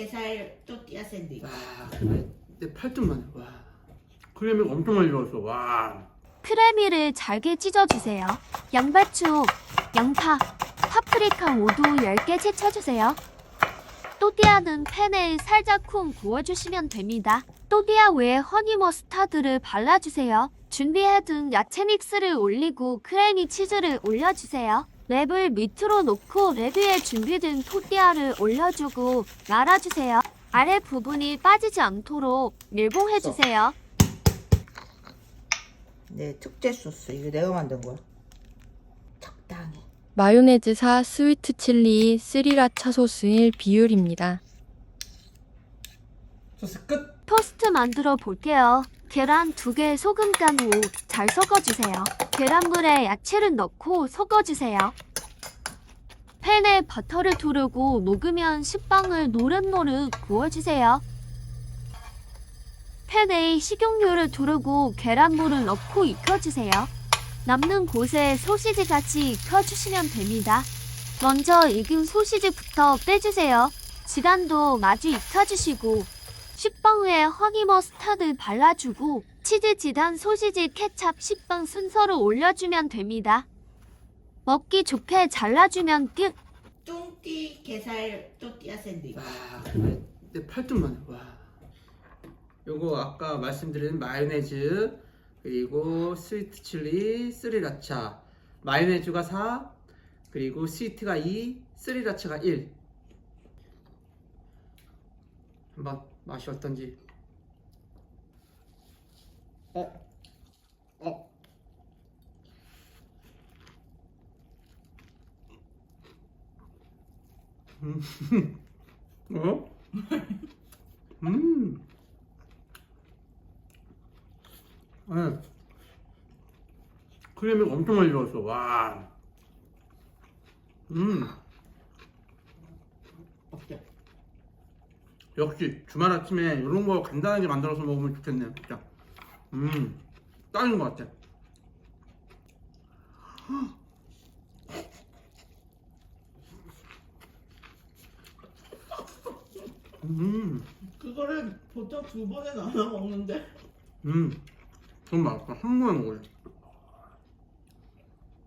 게살 또띠아 샌드위치. 와 내 팔뚝만 와 크림이 엄청 많이 들어갔어 와 크래미를 잘게 찢어주세요. 양배추, 양파, 파프리카 모두 10개 채쳐주세요. 또띠아는 팬에 살짝 쿵 구워주시면 됩니다. 또띠아 위에 허니 머스타드를 발라주세요. 준비해둔 야채 믹스를 올리고 크래미 치즈를 올려주세요. 랩을 밑으로 놓고 랩 위에 준비된 또띠아를 올려주고 말아주세요. 아래 부분이 빠지지 않도록 밀봉해주세요. 네, 특제 소스. 이거 내가 만든 거야. 적당히. 마요네즈사 스위트 칠리 스리라차 소스의 비율입니다. 소스 끝 토스트 만들어 볼게요. 계란 두개 소금 간 후 잘 섞어주세요. 계란물에 야채를 넣고 섞어주세요. 팬에 버터를 두르고 녹으면 식빵을 노릇노릇 구워주세요. 팬에 식용유를 두르고 계란물을 넣고 익혀주세요. 남는 곳에 소시지 같이 익혀주시면 됩니다. 먼저 익은 소시지부터 빼주세요. 지단도 마주 익혀주시고 식빵 위에 허니 머스타드 발라주고 치즈 지단 소시지 케찹 식빵 순서로 올려주면 됩니다. 먹기 좋게 잘라주면 끝! 뚱띠 게살 또띠아 샌드위치. 와 근데 내 팔뚝만 와 요거 아까 말씀드린 마요네즈 그리고 스위트 칠리 스리라차 마요네즈가 4 그리고 스위트가 2 스리라차가 1 한번 맛이 어떤지 어? 어? 음. 어? 음. 네. 크림이 엄청 많이 들어갔어. 와. 음. 어때? 역시 주말 아침에 이런 거 간단하게 만들어서 먹으면 좋겠네요. 진짜. 음. 딱인 것 같아. 음. 그거를 보통 두 번에 나눠 먹는데. 음, 좀 맛있다. 한 번에 먹어요.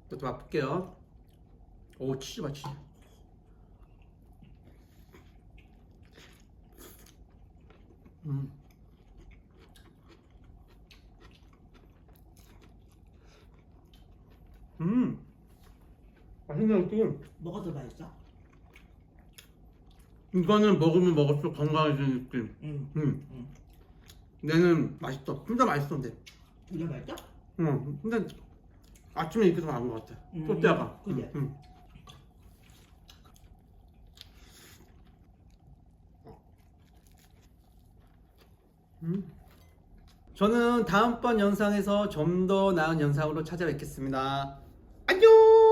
이것도 맛볼게요. 오, 치즈 봐, 치즈. 음. 음. 맛있네, 이것도. 뭐가 더 맛있어? 이거는 먹으면 먹을수록 건강해지는 느낌. 응. 음. 응. 얘는 맛있어. 둘 다 맛있어, 근데. 이게 맛있어? 응, 근데 아침에 이렇게 더 나은 것 같아. 음, 또띠아가. 그래. 응, 응. 음. 저는 다음번 영상에서 좀 더 나은 영상으로 찾아뵙겠습니다. 안녕!